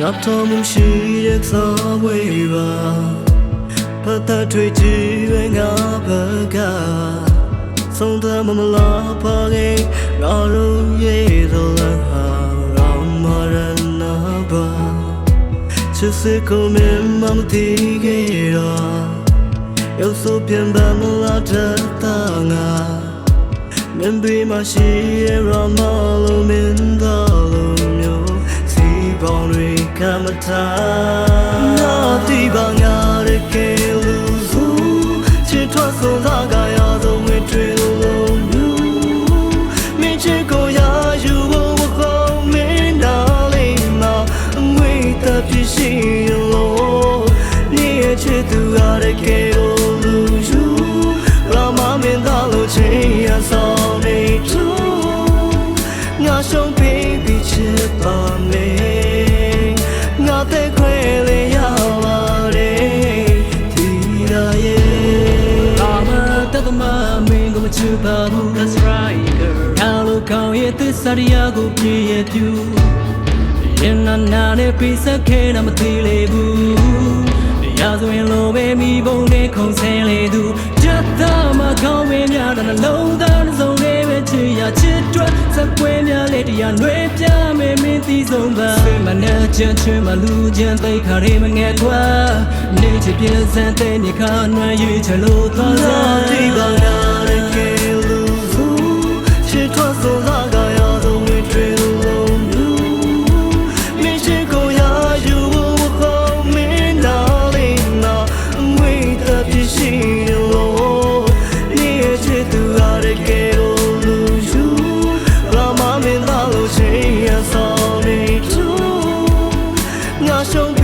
ငါတော်မှုရှိတဲ့သဝေးပါဖတ်တထွေကြည့်ရဲ့ငါဘကဆုံးသမမလာပါခဲ့ငါတို့ရဲ့သလဟာရောင်မရနာပါချစ်စကုမင်းမမတီခဲ့တော့ရုပ်စုပြန်ပါမလာတာငါမင်းပြီးမရှိရဲ့ရမလို့မင်းတော်လို့မျိုးစီပေါင်းတွေ ကမ္မထာနာတိဘာငါရခဲ့ သမမင်းကိုမချပါဘူး That's right girl，ငါလိုကောင်းရဲ့သစ္စာတရားကိုပြည့်ရဲ့ပြူရင်နာနာနဲ့ပြစခဲတာမသိလေဘူးရာဇဝင်လိုပဲမိဘုံနဲ့ခုံဆဲလေသူချက်သားမကောင်းမင်းများတာနှလုံးသားတစ်စုံလေးပဲချစ်ရချစ်တွက်စကွဲများလေတရားနှွေးပြမယ်မင်းသိဆုံးပါဆွေမနဲ့ချင်ချင်မလူချင်သိခါရေမငယ်ကွာနေ ချစ်ပြင်းစံတဲ့နေခါနှွမ်းရွေးချလို့သွားစားတိပါနာရဲ့ကဲလူစုချစ်ထွက်ဆုံးလာကရဆုံးတွေတွေ့လုံးလူမင်းရှိကိုရယူဖို့မင်းလာလိမ့်မငွေတပြည့်ရှိလို့နေချစ်သူရတဲ့ကဲလူစုလာမမင်းသားလို့ချိန်ရဆောင်နေသူငါရှုံး